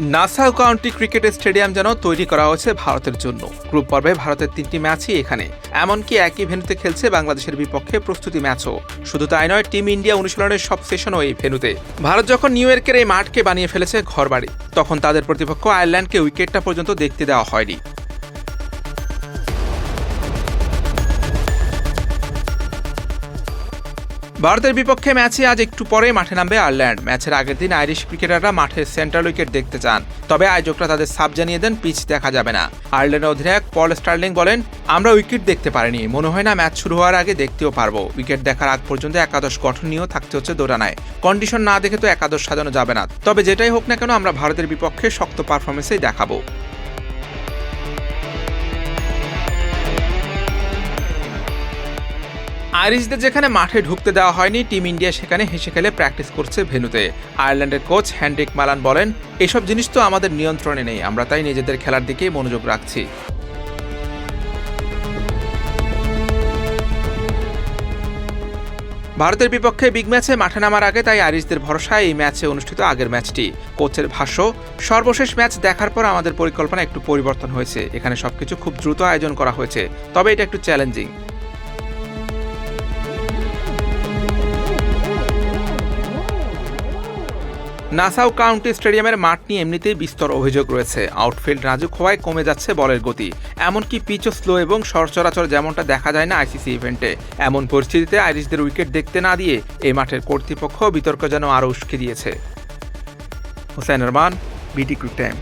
Nassau county cricket stadium যেন তৈরি করা হয়েছে ভারতের জন্য। গ্রুপ পর্বে ভারতের তিনটি ম্যাচই এখানে। এমনকি একই ভেনুতে খেলছে বাংলাদেশের বিপক্ষে প্রস্তুতি ম্যাচও। শুধু তাই নয়, টিম ইন্ডিয়া অনুশীলনের সব সেশনও এই ভেনুতে ভারত যখন নিউ ইয়র্কের এই মাঠকে বানিয়ে ফেলেছে ঘরবাড়ি, তখন তাদের প্রতিপক্ষ আয়ারল্যান্ডকে উইকেটটা পর্যন্ত দেখতে দেওয়া হয়নি। ভারতের বিপক্ষে ম্যাচে আজ একটু পরে মাঠে নামবে আয়ারল্যান্ড। ম্যাচের আগের দিন আইরিশ ক্রিকেটাররা মাঠে সেন্ট্রাল উইকেট দেখতে চান। তবে আয়োজকরা তাদের সাব জানিয়ে দেন, পিচ দেখা যাবে না। আয়ারল্যান্ডের অধিনায়ক পল স্টার্লিং বলেন, আমরা উইকেট দেখতে পারিনি। মনে হয় না ম্যাচ শুরু হওয়ার আগে দেখতেও পারব। উইকেট দেখার আগ পর্যন্ত একাদশ গঠন নিয়েও থাকতে হচ্ছে দৌড়ানায় কন্ডিশন না দেখে তো একাদশ সাজানো যাবে না। তবে যেটাই হোক না কেন, আমরা ভারতের বিপক্ষে শক্ত পারফরমেন্সেই দেখাবো। আইরিশদের যেখানে মাঠে ঢুকতে দেওয়া হয়নি, টিম ইন্ডিয়া সেখানে হেসে খেলে প্র্যাকটিস করছে ভেনুতে। আয়ারল্যান্ডের কোচ হ্যান্ড্রিক মালান বলেন, এসব জিনিস তো আমাদের নিয়ন্ত্রণে নেই, আমরা তাই নিজেদের খেলার দিকে মনোযোগ রাখছি। ভারতের বিপক্ষে বিগ ম্যাচে মাঠে নামার আগে তাই আইরিশদের ভরসায় এই ম্যাচে অনুষ্ঠিত আগের ম্যাচটি। কোচের ভাষ্য, সর্বশেষ ম্যাচ দেখার পর আমাদের পরিকল্পনা একটু পরিবর্তন হয়েছে। এখানে সবকিছু খুব দ্রুত আয়োজন করা হয়েছে, তবে এটা একটু চ্যালেঞ্জিং। নাসাউ কাউন্টি স্টেডিয়ামের মাঠ নিয়ে এমনিতেই বিস্তর অভিযোগ রয়েছে। আউটফিল্ড নাজুক হওয়ায় কমে যাচ্ছে বলের গতি। এমনকি পিচও স্লো এবং সরচরাচর যেমনটা দেখা যায় না আইসিসি ইভেন্টে। এমন পরিস্থিতিতে আইরিশদের উইকেট দেখতে না দিয়ে এই মাঠের কর্তৃপক্ষ বিতর্ক যেন আরও উস্কে দিয়েছে। হোসেন রহমান বিটি ক্রিক টাইম।